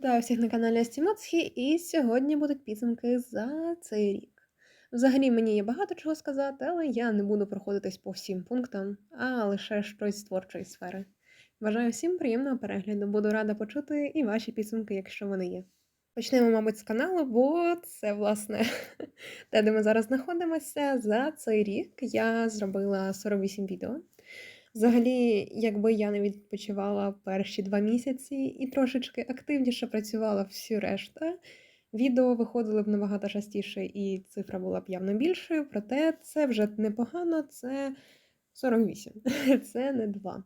Вітаю всіх на каналі Астімоцхі, і сьогодні будуть підсумки за цей рік. Взагалі мені є багато чого сказати, але я не буду проходитись по всім пунктам, а лише щось з творчої сфери. Бажаю всім приємного перегляду, буду рада почути і ваші підсумки, якщо вони є. Почнемо, мабуть, з каналу, бо це, власне, те, де ми зараз знаходимося. За цей рік я зробила 48 відео. Взагалі, якби я не відпочивала перші два місяці і трошечки активніше працювала всю решта, відео виходили б набагато частіше, і цифра була б явно більшою, проте це вже непогано, це 48, це не 2,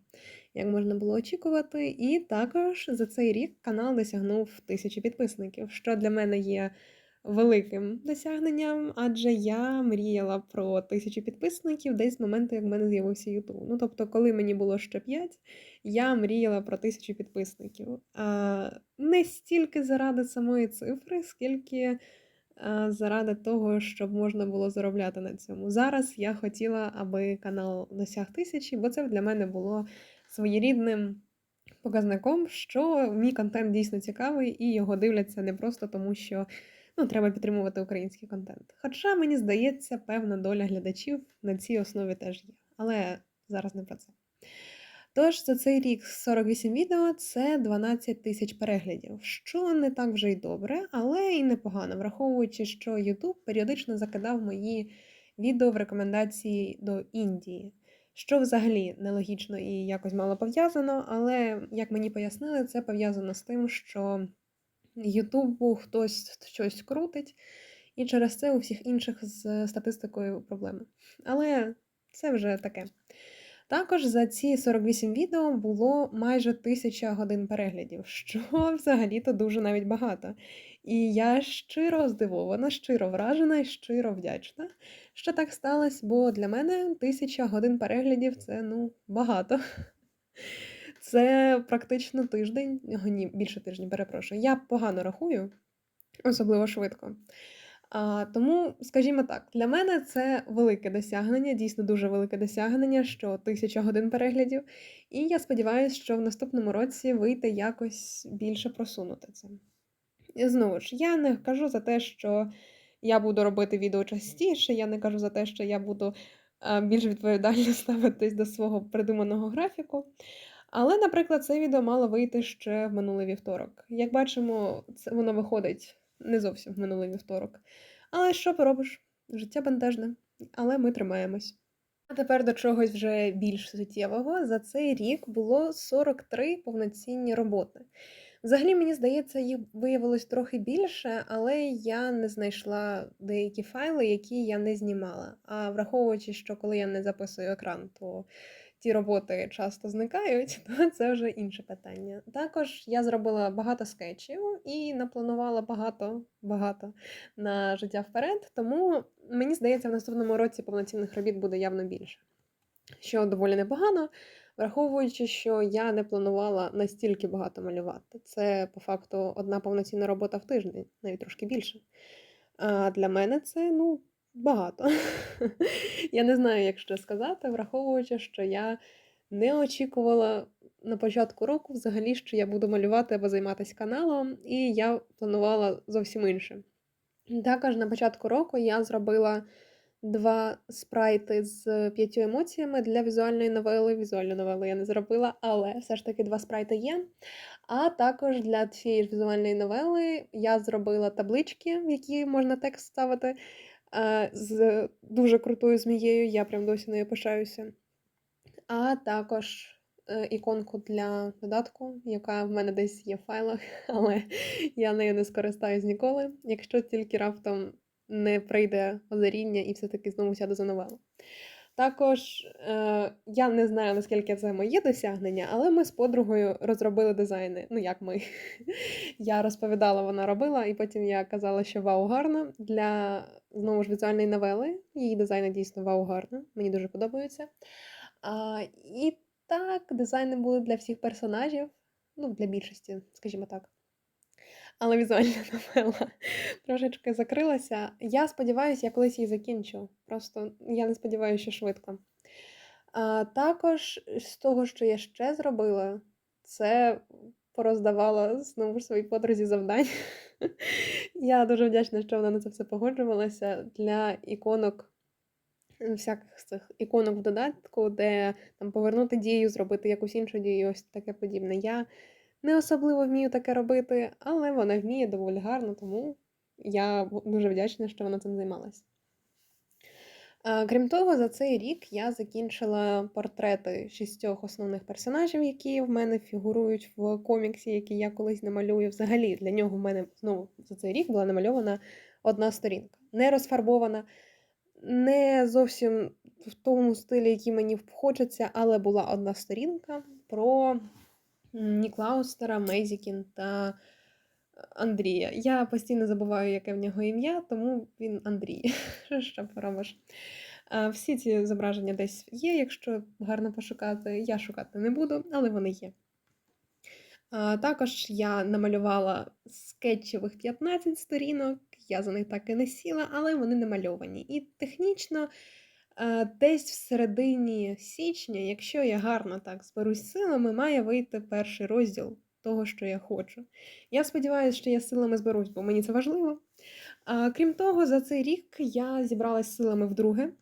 як можна було очікувати. І також за цей рік канал досягнув тисячі підписників, що для мене є великим досягненням, адже я мріяла про тисячу підписників десь з моменту, як в мене з'явився YouTube. Ну, тобто, коли мені було ще 5, я мріяла про тисячу підписників. А, Не стільки заради самої цифри, скільки заради того, щоб можна було заробляти на цьому. Зараз я хотіла, аби канал досяг тисячі, бо це для мене було своєрідним. Показником, що мій контент дійсно цікавий, і його дивляться не просто тому, що ну, треба підтримувати український контент. Хоча, мені здається, певна доля глядачів на цій основі теж є. Але зараз не про це. Тож, за цей рік 48 відео це 12 тисяч переглядів, що не так вже й добре, але і непогано, враховуючи, що YouTube періодично закидав мої відео в рекомендації до Індії. Що взагалі нелогічно і якось мало пов'язано, але, як мені пояснили, це пов'язано з тим, що Ютубу хтось щось крутить, і через це у всіх інших з статистикою проблеми. Але це вже таке. Також за ці 48 відео було майже 1000 годин переглядів, що взагалі-то дуже навіть багато. І я щиро здивована, щиро вражена і щиро вдячна, що так сталося, бо для мене 1000 годин переглядів це ну багато. Це практично тиждень, ні, більше тижня, перепрошую. Я погано рахую, особливо швидко. А, Тому, скажімо так, для мене це велике досягнення, дійсно дуже велике досягнення, що тисяча годин переглядів. І я сподіваюся, що в наступному році вийде якось більше просунути це. І знову ж, я не кажу за те, що я буду робити відео частіше, я не кажу за те, що я буду більш відповідально ставитись до свого придуманого графіку. Але, наприклад, це відео мало вийти ще в минулий вівторок. Як бачимо, це воно виходить не зовсім в минулий вівторок. Але що поробиш? Життя бентежне, але ми тримаємось. А тепер до чогось вже більш суттєвого. За цей рік було 43 повноцінні роботи. Взагалі, мені здається, їх виявилось трохи більше, але я не знайшла деякі файли, які я не знімала. А враховуючи, що коли я не записую екран, то ті роботи часто зникають, то це вже інше питання. Також я зробила багато скетчів і напланувала багато багато на життя вперед, тому мені здається, в наступному році повноцінних робіт буде явно більше. Що доволі непогано, враховуючи, що я не планувала настільки багато малювати. Це по факту одна повноцінна робота в тиждень, навіть трошки більше. А для мене це ну, багато. Я не знаю, як що сказати, враховуючи, що я не очікувала на початку року взагалі, що я буду малювати або займатися каналом, і я планувала зовсім інше. Також на початку року я зробила два спрайти з п'ятью емоціями для візуальної новели. Візуальну новелу я не зробила, але все ж таки два спрайти є. А також для цієї ж візуальної новели я зробила таблички, в які можна текст ставити з дуже крутою змією, я прям досі нею пишаюся. А також е, іконку для додатку, яка в мене десь є в файлах, але я нею не скористаюсь ніколи, якщо тільки раптом не прийде озаріння і все-таки знову сяду за новелу. Також е, я не знаю, наскільки це моє досягнення, але ми з подругою розробили дизайни. Ну, як ми. Я розповідала, вона робила, і потім я казала, що вау, гарно. Для знову ж візуальної новели. Її дизайни дійсно вау, гарно. Мені дуже подобаються. А, І так, дизайни були для всіх персонажів, ну, для більшості, скажімо так але візуальна новела трошечки закрилася. Я сподіваюся, я колись її закінчу. Просто я не сподіваюся, що швидко. А Також з того, що я ще зробила, це пороздавала знову ж своїй подрузі завдань. Я дуже вдячна, що вона на це все погоджувалася для іконок. Всяких цих іконок в додатку, де там повернути дію, зробити якусь іншу дію, ось таке подібне. Я не особливо вмію таке робити, але вона вміє доволі гарно, тому я дуже вдячна, що вона цим займалась. Крім того, за цей рік я закінчила портрети шістьох основних персонажів, які в мене фігурують в коміксі, який я колись намалюю. Взагалі, для нього в мене знову за цей рік була намальована одна сторінка. Не розфарбована, не зовсім в тому стилі, який мені хочеться, але була одна сторінка про Ніклаустера, Мейзікін та Андрія. Я постійно забуваю, яке в нього ім'я, тому він Андрій. Що поробиш? Всі ці зображення десь є, якщо гарно пошукати. Я шукати не буду, але вони є. Також я намалювала скетчевих 15 сторінок, я за них так і не сіла, але вони намальовані. І технічно десь в середині січня, якщо я гарно так зберусь силами, має вийти перший розділ того, що я хочу. Я сподіваюся, що я силами зберусь, бо мені це важливо. Крім того, за цей рік я зібралась силами вдруге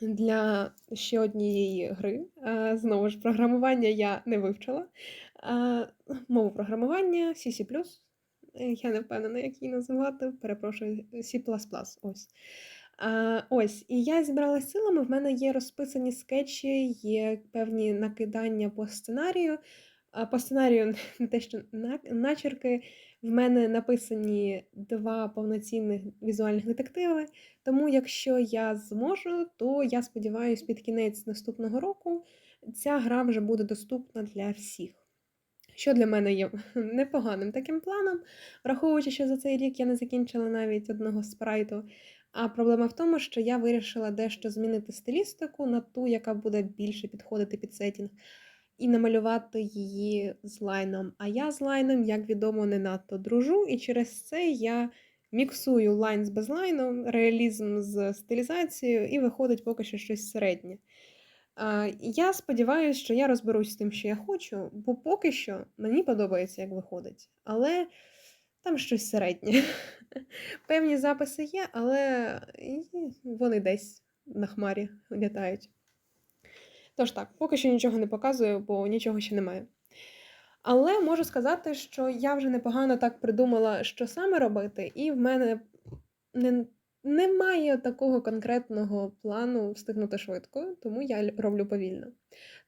для ще однієї гри. Знову ж, програмування я не вивчила. Мову програмування CC. Я не впевнена, як її називати. Перепрошую, C. Ось. А, Ось, і я зібралася силами. В мене є розписані скетчі, є певні накидання по сценарію. По сценарію не те, що начерки. В мене написані два повноцінних візуальних детективи. Тому, якщо я зможу, то я сподіваюся, під кінець наступного року ця гра вже буде доступна для всіх. Що для мене є непоганим таким планом, враховуючи, що за цей рік я не закінчила навіть одного спрайту. А проблема в тому, що я вирішила дещо змінити стилістику на ту, яка буде більше підходити під сетінг, і намалювати її з лайном. А я з лайном, як відомо, не надто дружу, і через це я міксую лайн з безлайном, реалізм з стилізацією, і виходить поки що щось середнє. Я сподіваюся, що я розберусь з тим, що я хочу, бо поки що мені подобається, як виходить. Але там щось середнє. Певні записи є, але вони десь на хмарі літають. Тож так, поки що нічого не показую, бо нічого ще немає. Але можу сказати, що я вже непогано так придумала, що саме робити, і в мене не немає такого конкретного плану встигнути швидко, тому я роблю повільно.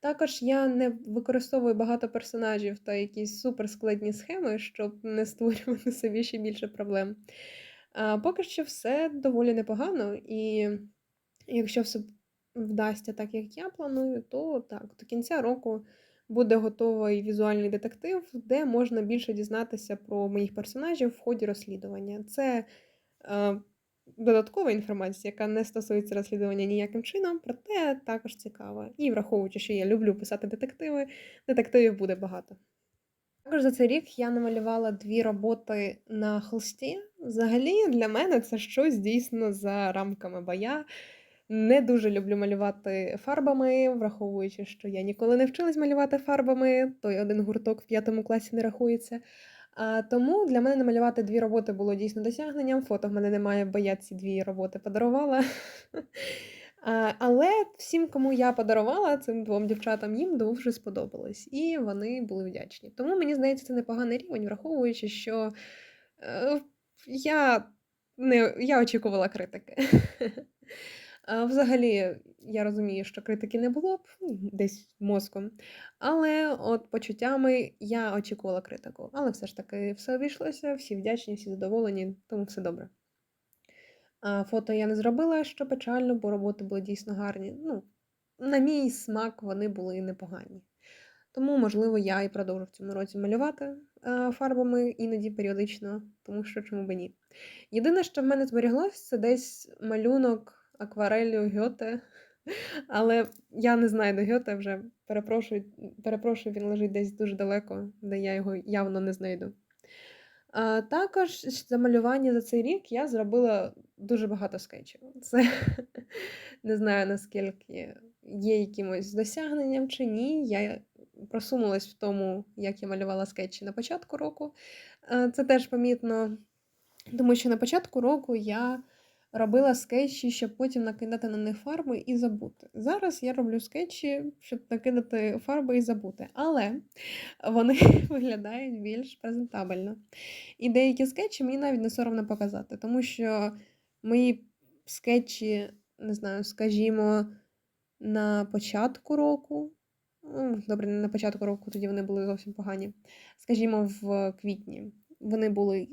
Також я не використовую багато персонажів та якісь суперскладні схеми, щоб не створювати собі ще більше проблем. А Поки що все доволі непогано, і якщо все вдасться так, як я планую, то так, до кінця року буде готовий візуальний детектив, де можна більше дізнатися про моїх персонажів в ході розслідування. Це е, додаткова інформація, яка не стосується розслідування ніяким чином, проте також цікава. І враховуючи, що я люблю писати детективи, детективів буде багато. Також за цей рік я намалювала дві роботи на холсті. Взагалі, для мене це щось дійсно за рамками, бо я не дуже люблю малювати фарбами, враховуючи, що я ніколи не вчилась малювати фарбами, той один гурток в п'ятому класі не рахується. Тому для мене намалювати дві роботи було дійсно досягненням. Фото в мене немає, бо я ці дві роботи подарувала. Але всім, кому я подарувала, цим двом дівчатам, їм дуже сподобалось, і вони були вдячні. Тому мені здається, це непоганий рівень, враховуючи, що е, я не я очікувала критики. Взагалі, я розумію, що критики не було б ну, десь мозком. Але от почуттями я очікувала критику. Але все ж таки все обійшлося, всі вдячні, всі задоволені, тому все добре. А Фото я не зробила, що печально, бо роботи були дійсно гарні. Ну, На мій смак вони були непогані. Тому, можливо, я і продовжу в цьому році малювати фарбами іноді періодично, тому що чому б ні. Єдине, що в мене зберіглося, це десь малюнок аквареллю Гьоте. Але я не знаю до Гьоте вже перепрошую, перепрошую, він лежить десь дуже далеко, де я його явно не знайду. А Також за малювання за цей рік я зробила дуже багато скетчів. Це не знаю наскільки є якимось досягненням чи ні. Я просунулась в тому, як я малювала скетчі на початку року. Це теж помітно, тому що на початку року я робила скетчі, щоб потім накидати на них фарби і забути. Зараз я роблю скетчі, щоб накидати фарби і забути, але вони виглядають більш презентабельно. І деякі скетчі мені навіть не соромно показати, тому що мої скетчі, не знаю, скажімо, на початку року. ну, Добре, не на початку року, тоді вони були зовсім погані. Скажімо, в квітні вони були,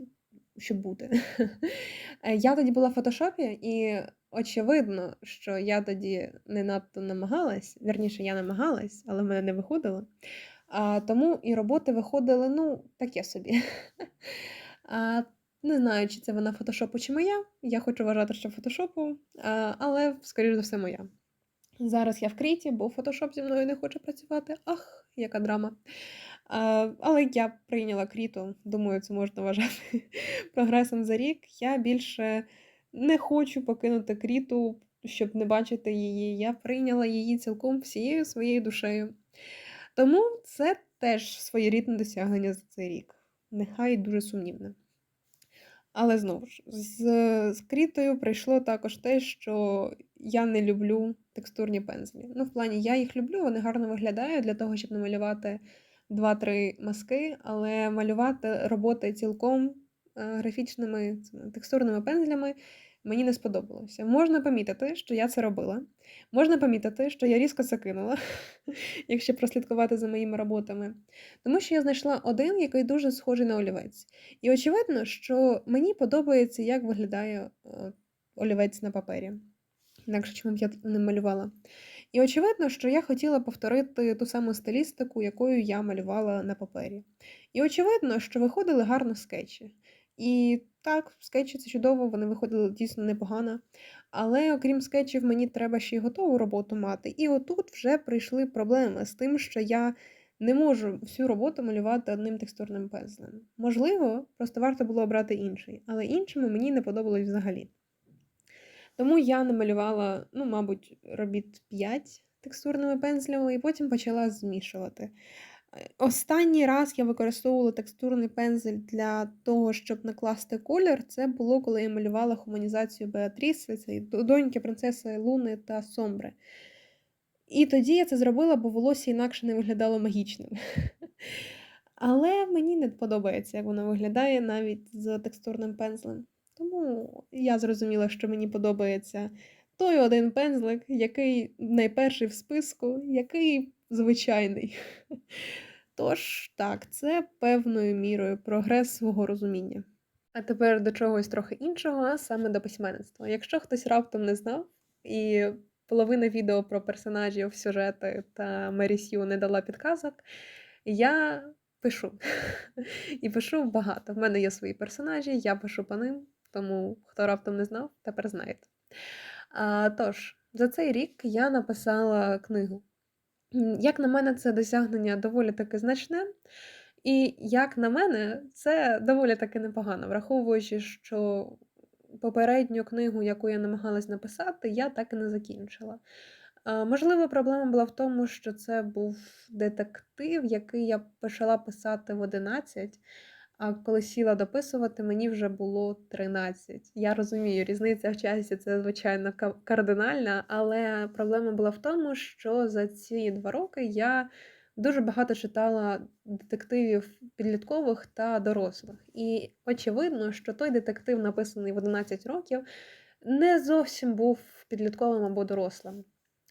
щоб бути. Е, Я тоді була в фотошопі, і очевидно, що я тоді не надто намагалась. Вірніше, я намагалась, але в мене не виходило. А, тому і роботи виходили, ну, таке собі. А, не знаю, чи це вона фотошопу, чи моя. Я хочу вважати, що фотошопу, а, але, скоріш за все, моя. Зараз я в кріті, бо фотошоп зі мною не хоче працювати. Ах, яка драма. А, але я прийняла кріту, думаю, це можна вважати прогресом за рік. Я більше не хочу покинути кріту, щоб не бачити її. Я прийняла її цілком всією своєю душею. Тому це теж своєрідне досягнення за цей рік. Нехай дуже сумнівне. Але знову ж, з, з крітою прийшло також те, що я не люблю текстурні пензлі. Ну, в плані, я їх люблю, вони гарно виглядають для того, щоб намалювати 2-3 маски, але малювати роботи цілком е, графічними текстурними пензлями мені не сподобалося. Можна помітити, що я це робила. Можна помітити, що я різко це кинула, якщо прослідкувати за моїми роботами. Тому що я знайшла один, який дуже схожий на олівець. І очевидно, що мені подобається, як виглядає е, олівець на папері. Інакше чому б я не малювала. І очевидно, що я хотіла повторити ту саму стилістику, якою я малювала на папері. І очевидно, що виходили гарно скетчі. І так, скетчі це чудово, вони виходили дійсно непогано. Але окрім скетчів, мені треба ще й готову роботу мати. І отут вже прийшли проблеми з тим, що я не можу всю роботу малювати одним текстурним пензлем. Можливо, просто варто було обрати інший, але іншими мені не подобалось взагалі. Тому я намалювала, ну, мабуть, робіт 5 текстурними пензлями, і потім почала змішувати. Е, Останній раз я використовувала текстурний пензель для того, щоб накласти колір. Це було, коли я малювала хуманізацію Беатріси, це доньки принцеси Луни та Сомбри. І тоді я це зробила, бо волосся інакше не виглядало магічним. Але мені не подобається, як воно виглядає навіть з текстурним пензлем. Тому я зрозуміла, що мені подобається той один пензлик, який найперший в списку, який звичайний. Тож, так, це певною мірою прогрес свого розуміння. А тепер до чогось трохи іншого, а саме до письменництва. Якщо хтось раптом не знав, і половина відео про персонажів, сюжети та Мері Сью не дала підказок, я пишу. І пишу багато. В мене є свої персонажі, я пишу по ним, тому хто раптом не знав, тепер знаєте. А, Тож, за цей рік я написала книгу. Як на мене, це досягнення доволі таки значне. І як на мене, це доволі таки непогано, враховуючи, що попередню книгу, яку я намагалась написати, я так і не закінчила. Можливо, проблема була в тому, що це був детектив, який я почала писати в 11, а коли сіла дописувати, мені вже було 13. Я розумію, різниця в часі це, звичайно, кардинальна, але проблема була в тому, що за ці два роки я дуже багато читала детективів підліткових та дорослих. І очевидно, що той детектив, написаний в 11 років, не зовсім був підлітковим або дорослим.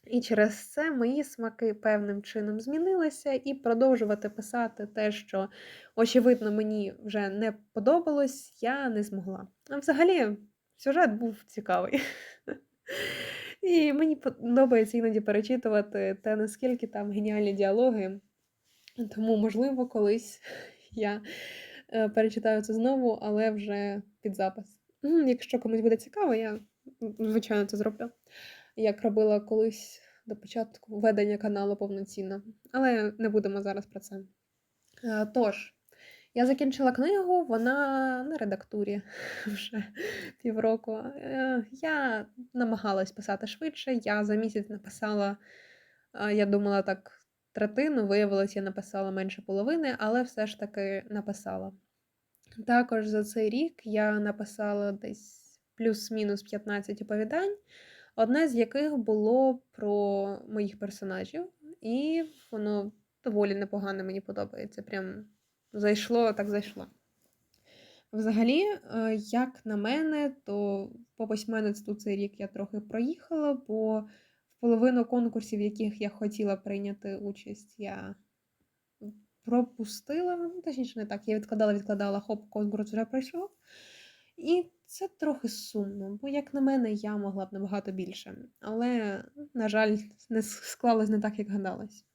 І через це мої смаки певним чином змінилися, і продовжувати писати те, що, очевидно, мені вже не подобалось, я не змогла. А взагалі, сюжет був цікавий. І мені подобається іноді перечитувати те, наскільки там геніальні діалоги. Тому, можливо, колись я е, перечитаю це знову, але вже під запис. Якщо комусь буде цікаво, я, звичайно, це зроблю. Як робила колись до початку ведення каналу повноцінно. Але не будемо зараз про це. Е, Тож, я закінчила книгу, вона на редактурі вже півроку. Е, Я намагалась писати швидше. Я за місяць написала, е, я думала так, третину. Виявилось, я написала менше половини, але все ж таки написала. Також за цей рік я написала десь плюс-мінус 15 оповідань, одне з яких було про моїх персонажів, і воно доволі непогано мені подобається. Прям зайшло, так зайшло. Взагалі, е, як на мене, то по письменництву цей рік я трохи проїхала, бо в половину конкурсів, в яких я хотіла прийняти участь, я пропустила. Точніше, не так. Я відкладала, відкладала, хоп, конкурс вже пройшов. І це трохи сумно, бо, як на мене, я могла б набагато більше. Але, на жаль, не склалось не так, як гадалось.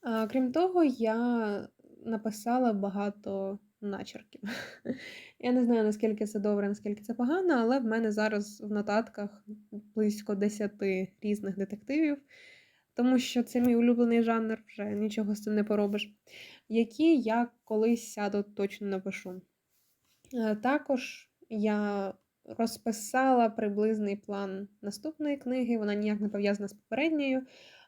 А, Крім того, я написала багато начерків. Я не знаю, наскільки це добре, наскільки це погано, але в мене зараз в нотатках близько 10 різних детективів, тому що це мій улюблений жанр, вже нічого з цим не поробиш, які я колись сяду точно напишу. Е, також я розписала приблизний план наступної книги, вона ніяк не пов'язана з попередньою,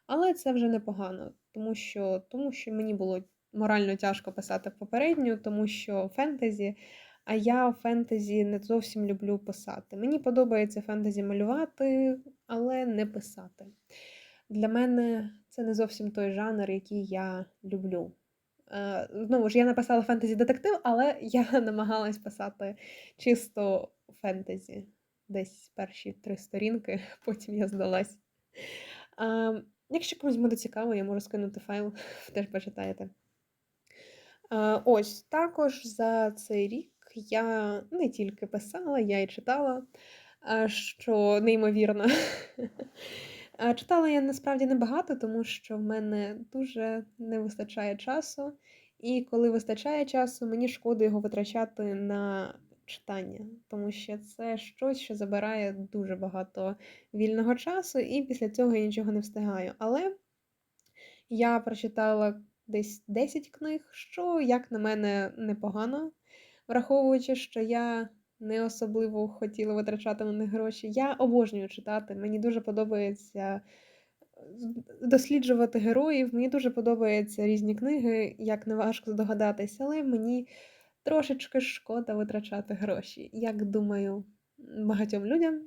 але це вже непогано, тому що, тому що мені було морально тяжко писати попередню, тому що фентезі, а я фентезі не зовсім люблю писати. Мені подобається фентезі малювати, але не писати. Для мене це не зовсім той жанр, який я люблю. Е, Знову ж, я написала фентезі-детектив, але я намагалась писати чисто фентезі. Десь перші три сторінки, потім я здалась. Якщо комусь буде цікаво, я можу скинути файл, теж почитаєте. Ось також за цей рік я не тільки писала, я і читала, що неймовірно. Читала я насправді небагато, тому що в мене дуже не вистачає часу, і коли вистачає часу, мені шкода його витрачати на читання, тому що це щось, що забирає дуже багато вільного часу, і після цього я нічого не встигаю. Але я прочитала десь 10 книг, що, як на мене, непогано, враховуючи, що я не особливо хотіла витрачати на них гроші. Я обожнюю читати. Мені дуже подобається е, досліджувати героїв. Мені дуже подобаються різні книги, як не важко здогадатися, але мені трошечки шкода витрачати гроші. Як думаю, багатьом людям.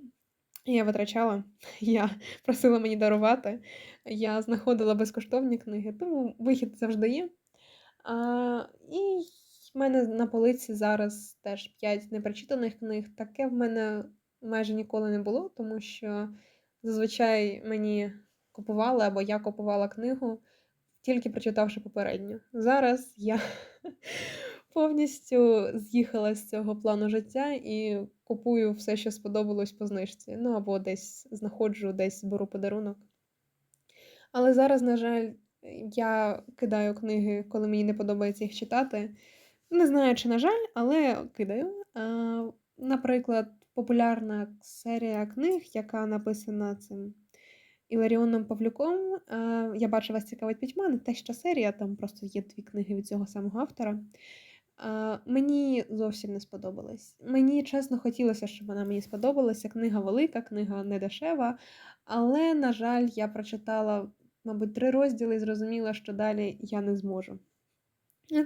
Я витрачала, я просила мені дарувати, я знаходила безкоштовні книги, тому вихід завжди є. А, І в мене на полиці зараз теж 5 непрочитаних книг. Таке в мене майже ніколи не було, тому що зазвичай мені купували або я купувала книгу, тільки прочитавши попередню. Зараз я повністю з'їхала з цього плану життя і купую все, що сподобалось по знижці. Ну або десь знаходжу, десь беру подарунок. Але зараз, на жаль, я кидаю книги, коли мені не подобається їх читати. Не знаю, чи, на жаль, але кидаю. Наприклад, популярна серія книг, яка написана цим Іларіоном Павлюком. Я бачу, вас цікавить пітьма, не те, що серія, там просто є дві книги від цього самого автора. Мені зовсім не сподобалось. Мені чесно хотілося, щоб вона мені сподобалася. Книга велика, книга не дешева, але, на жаль, я прочитала, мабуть, три розділи і зрозуміла, що далі я не зможу.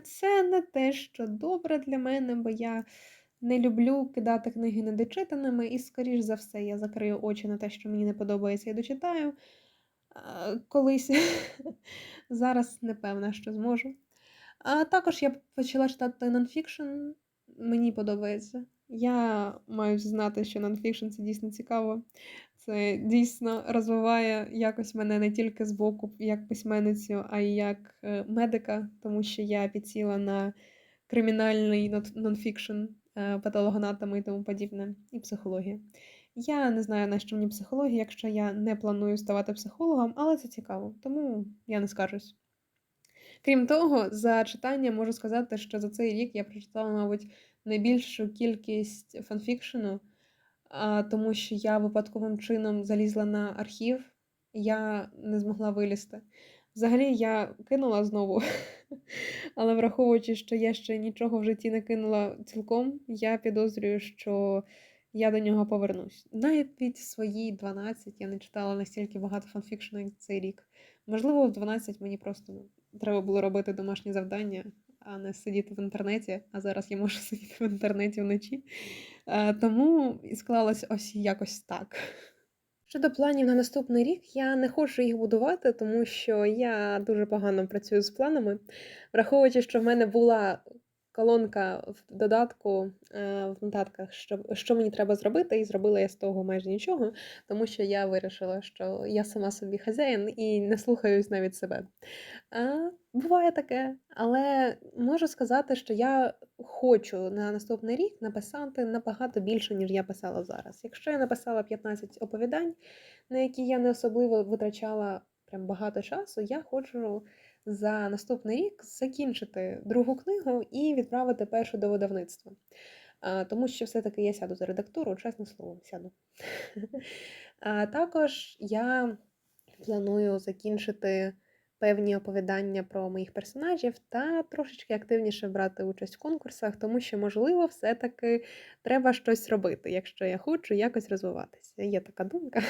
Це не те, що добре для мене, бо я не люблю кидати книги недочитаними, і, скоріш за все, я закрию очі на те, що мені не подобається, я дочитаю колись. Зараз не певна, що зможу. А також я почала читати нонфікшн, мені подобається. Я маю знати, що нонфікшн це дійсно цікаво. Це дійсно розвиває якось мене не тільки з боку як письменницю, а й як е, медика, тому що я підсіла на кримінальний нонфікшн, е, патологоанатоми і тому подібне, і психологія. Я не знаю, на що мені психологія, якщо я не планую ставати психологом, але це цікаво, тому я не скажусь. Крім того, за читання можу сказати, що за цей рік я прочитала, мабуть, найбільшу кількість фанфікшену, тому що я випадковим чином залізла на архів, я не змогла вилізти. Взагалі, я кинула знову, але враховуючи, що я ще нічого в житті не кинула цілком, я підозрюю, що я до нього повернусь. Навіть свої 12 я не читала настільки багато фанфікшну, як цей рік. Можливо, в 12 мені просто треба було робити домашні завдання, а не сидіти в інтернеті. А зараз я можу сидіти в інтернеті вночі. Тому і склалось ось якось так. Щодо планів на наступний рік, я не хочу їх будувати, тому що я дуже погано працюю з планами. Враховуючи, що в мене була колонка в додатку е, в нотатках, що, що мені треба зробити, і зробила я з того майже нічого, тому що я вирішила, що я сама собі хазяїн і не слухаюсь навіть себе. А, буває таке, але можу сказати, що я хочу на наступний рік написати набагато більше, ніж я писала зараз. Якщо я написала 15 оповідань, на які я не особливо витрачала прям багато часу, я хочу за наступний рік закінчити другу книгу і відправити першу до видавництва. Тому що все-таки я сяду за редактуру, чесне слово, сяду. А Також я планую закінчити певні оповідання про моїх персонажів та трошечки активніше брати участь в конкурсах, тому що, можливо, все-таки треба щось робити, якщо я хочу якось розвиватися. Є така думка.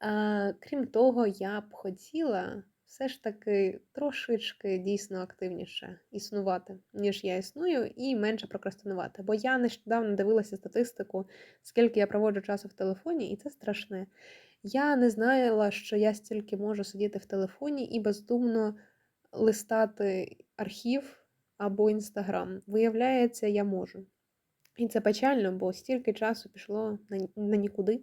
Крім того, я б хотіла все ж таки трошечки дійсно активніше існувати, ніж я існую, і менше прокрастинувати. Бо я нещодавно дивилася статистику, скільки я проводжу часу в телефоні, і це страшне. Я не знала, що я стільки можу сидіти в телефоні і бездумно листати архів або інстаграм. Виявляється, я можу. І це печально, бо стільки часу пішло на, нікуди.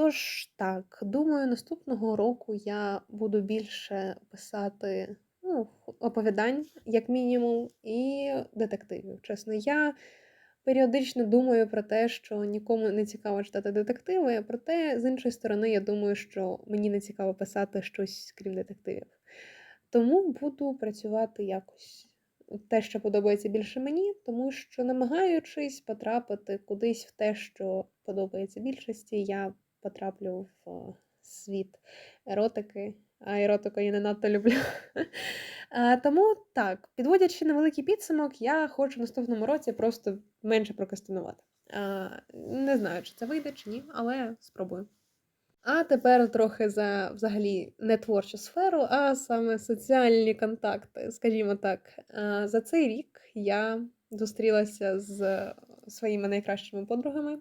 Тож так, думаю, наступного року я буду більше писати ну, оповідань, як мінімум, і детективів. Чесно, я періодично думаю про те, що нікому не цікаво читати детективи, проте, з іншої сторони, я думаю, що мені не цікаво писати щось крім детективів. Тому буду працювати якось те, що подобається більше мені, тому що, намагаючись потрапити кудись в те, що подобається більшості, я потраплю в е, світ еротики, а еротику я не надто люблю. Е, тому так, підводячи невеликий підсумок, я хочу в наступному році просто менше прокрастинувати. Е, не знаю, чи це вийде, чи ні, але спробую. А тепер трохи за взагалі не творчу сферу, а саме соціальні контакти. Скажімо так, за цей рік я зустрілася з своїми найкращими подругами.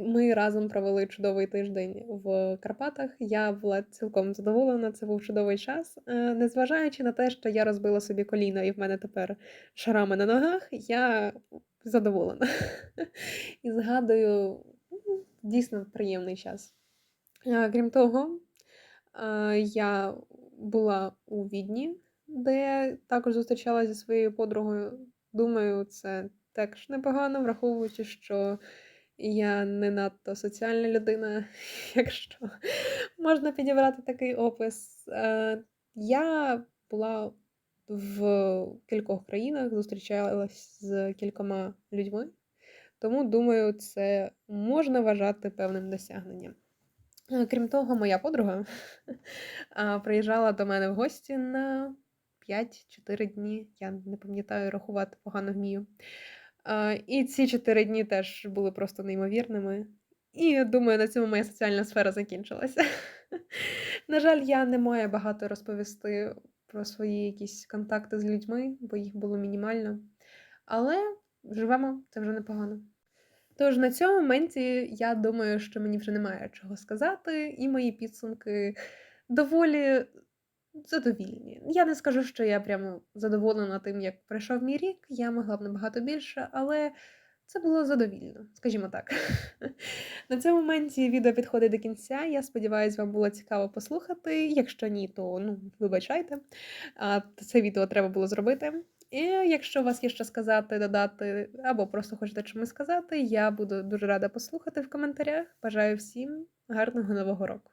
Ми разом провели чудовий тиждень в Карпатах. Я була цілком задоволена, це був чудовий час. Е, незважаючи на те, що я розбила собі коліна, і в мене тепер шарами на ногах, я задоволена. І згадую ну, дійсно приємний час. Крім того, я була у Відні, де також зустрічалася зі своєю подругою. Думаю, це також непогано, враховуючи, що я не надто соціальна людина, якщо можна підібрати такий опис. Е, я була в кількох країнах, зустрічалась з кількома людьми, тому, думаю, це можна вважати певним досягненням. Е, крім того, моя подруга приїжджала до мене в гості на 5-4 дні. Я не пам'ятаю, рахувати погано вмію. І ці чотири дні теж були просто неймовірними. І думаю, на цьому моя соціальна сфера закінчилася. На жаль, я не маю багато розповісти про свої якісь контакти з людьми, бо їх було мінімально. Але живемо, це вже непогано. Тож на цьому моменті я думаю, що мені вже немає чого сказати, і мої підсумки доволі задовільні. Я не скажу, що я прямо задоволена тим, як пройшов мій рік. Я могла б набагато більше, але це було задовільно, скажімо так. На цьому моменті відео підходить до кінця. Я сподіваюся, вам було цікаво послухати. Якщо ні, то ну, вибачайте. А, Це відео треба було зробити. І якщо у вас є що сказати, додати, або просто хочете чомусь сказати, я буду дуже рада послухати в коментарях. Бажаю всім гарного нового року!